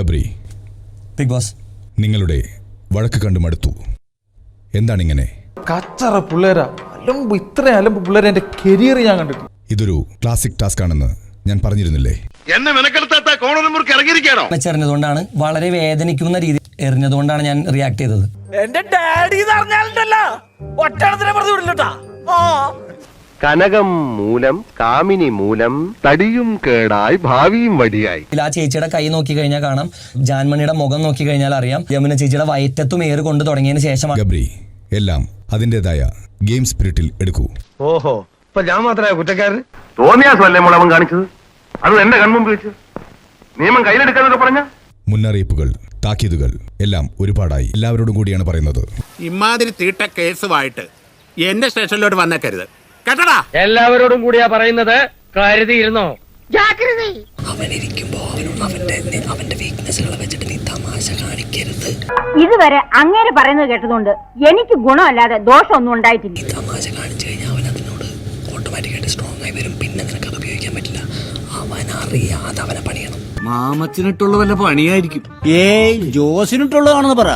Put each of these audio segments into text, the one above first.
Gabri. Big boss നിങ്ങളുടെ വഴക്ക് കണ്ടു മടുത്തു എന്താണ് ഇങ്ങനെ കച്ചറ പിള്ളേരാ. അലമ്പ് ഇത്രയും അലമ്പ് പിള്ളേരെ എന്റെ കരിയർ ഞാൻ കണ്ടിട്ടു ഇതൊരു ക്ലാസിക് ടാസ്ക് ആണെന്ന് ഞാൻ പറഞ്ഞിരുന്നില്ലേ? എന്നെ മെനക്കെടുത്താത്ത കോണർ മുറുക്ക് ഇറങ്ങിയിരിക്കണോ വെച്ചെറിഞ്ഞതുകൊണ്ടാണ് വളരെ വേദനിക്കുന്ന രീതി എറിഞ്ഞതുകൊണ്ടാണ് ഞാൻ റിയാക്ട് ചെയ്തത്. എന്റെ ഡാഡി പറഞ്ഞാലുണ്ടല്ലോ. വിടില്ലട്ടാ കനകം മൂലം കാമിനി മൂലം തടിയും കേടായി ഭാവിയും വടിയായി. ആ ചേച്ചിയുടെ കൈ നോക്കി കഴിഞ്ഞാൽ കാണാം. ജാൻമണിയുടെ മുഖം നോക്കി കഴിഞ്ഞാൽ അറിയാം. യമുന ചേച്ചിയുടെ വയറ്റത്തും ഏറ് കൊണ്ട് തുടങ്ങിയതിന് ശേഷമാണ്. ഗബ്രി എല്ലാം അതിന്റെതായ ഗെയിം സ്പിരിറ്റിൽ എടുക്കൂ. ഓഹോ ഇപ്പൊ ഞാൻ മാത്രമായ കുറ്റക്കാരൻ തോന്നിയാസല്ലേ മോളെ അവൻ കാണിച്ചത്? അത് എന്റെ കൺമുമ്പ് വെച്ച്. നിയമം കയ്യിലെടുക്കാന്നൊക്കെ പറഞ്ഞ? മുന്നറിയിപ്പുകൾ താക്കീതുകൾ എല്ലാം ഒരുപാടായി. എല്ലാവരോടും കൂടിയാണ് പറയുന്നത്. ഇമാതിരി തീട്ട കേസുമായിട്ട് എന്റെ സ്റ്റേഷനിലോട്ട് വന്നേക്കരുത്. കേട്ടടാ? എല്ലാവരോടും കൂടിയാ പറയുന്നത് കരുതിയിരുന്നോ? അവനിരിക്കുമ്പോൾ അവനോട് അവന്റെ അവന്റെ വീക്ക്നെസ്സുകളെ വെച്ചിട്ട് നീ തമാശ കാണിക്കരുത്. ഇതുവരെ അങ്ങനെ പറയുന്നത് കേട്ടതുകൊണ്ട് എനിക്ക് ഗുണമല്ലാതെ ദോഷമൊന്നും ഉണ്ടായിട്ടില്ല. നീ തമാശ കാണിച്ചു കഴിഞ്ഞാൽ അവൻ അതിനോട് ഓട്ടോമാറ്റിക്കായിട്ട് സ്ട്രോങ് ആയി വരും. പിന്നെ നിനക്ക് അത് ഉപയോഗിക്കാൻ പറ്റില്ല. അവൻ അറിയാതെ അവനെ പണിയണം. മാമച്ചിനിട്ടുള്ള വല്ല പണിയായിരിക്കും. ഏയ് ജോസിനിട്ടുള്ളതാണെന്ന് പറ.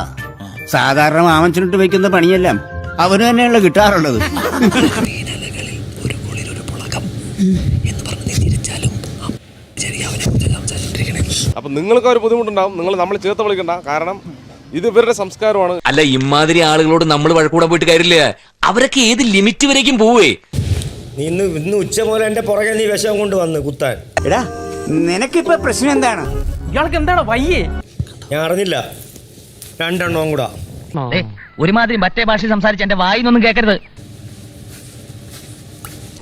സാധാരണ മാമച്ചിനിട്ട് വെക്കുന്ന പണിയെല്ലാം അവന് തന്നെയുള്ള കിട്ടാറുള്ളത് മീനലകളിൽ ഒരു കുളിർ ഒരു പുളകം എന്ന് പറഞ്ഞ് തിരിച്ചാലും അപ്പൊ നിങ്ങൾക്ക് ഒരു ബുദ്ധിമുട്ടുണ്ടാവും. നിങ്ങൾ നമ്മൾ ചേർത്ത് വിളിക്കണ്ട. കാരണം ഇത് ഇവരുടെ സംസ്കാരമാണ്. അല്ല ഇമാതിരി ആളുകളോട് നമ്മൾ വഴക്കൂടാൻ പോയിട്ട് കാര്യമില്ല. അവരൊക്കെ ഏത് ലിമിറ്റ് വരേക്കും പോവേ? നീ ഇന്ന് ഇന്ന് ഉച്ച പോലെ എന്റെ പുറകെ നീ വിഷം കൊണ്ട് വന്ന് കുത്താൻ. എടാ നിനക്കിപ്പോ പ്രശ്നം എന്താണ്? ഇയാൾക്ക് എന്താണ് വയ്യേ? ഞാൻ അറിഞ്ഞില്ല. രണ്ടെണ്ണവും കൂടാ. ഒരുമാതിരി മറ്റേ ഭാഷ സംസാരിച്ച എന്റെ വായിന്നൊന്നും കേൾക്കരുത്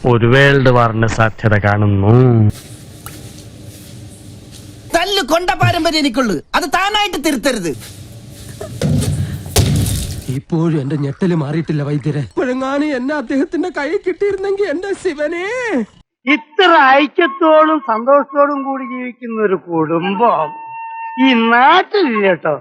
ഒരു വേൾഡ് വാറിന്റെ സാധ്യത കാണുന്നു. തല്ല് കൊണ്ട പാരമ്പര്യം എനിക്കുള്ളു. അത് താനായിട്ട് തിരുത്തരുത്. ഇപ്പോഴും എന്റെ ഞെട്ടൽ മാറിയിട്ടില്ല വൈദ്യരെ. ഇപ്പോഴെങ്ങാനും എന്നെ അദ്ദേഹത്തിന്റെ കൈ കിട്ടിയിരുന്നെങ്കിൽ എന്റെ ശിവനെ. ഇത്ര ഐക്യത്തോടും സന്തോഷത്തോടും കൂടി ജീവിക്കുന്ന ഒരു കുടുംബം ഈ നാട്ടിലില്ല കേട്ടോ.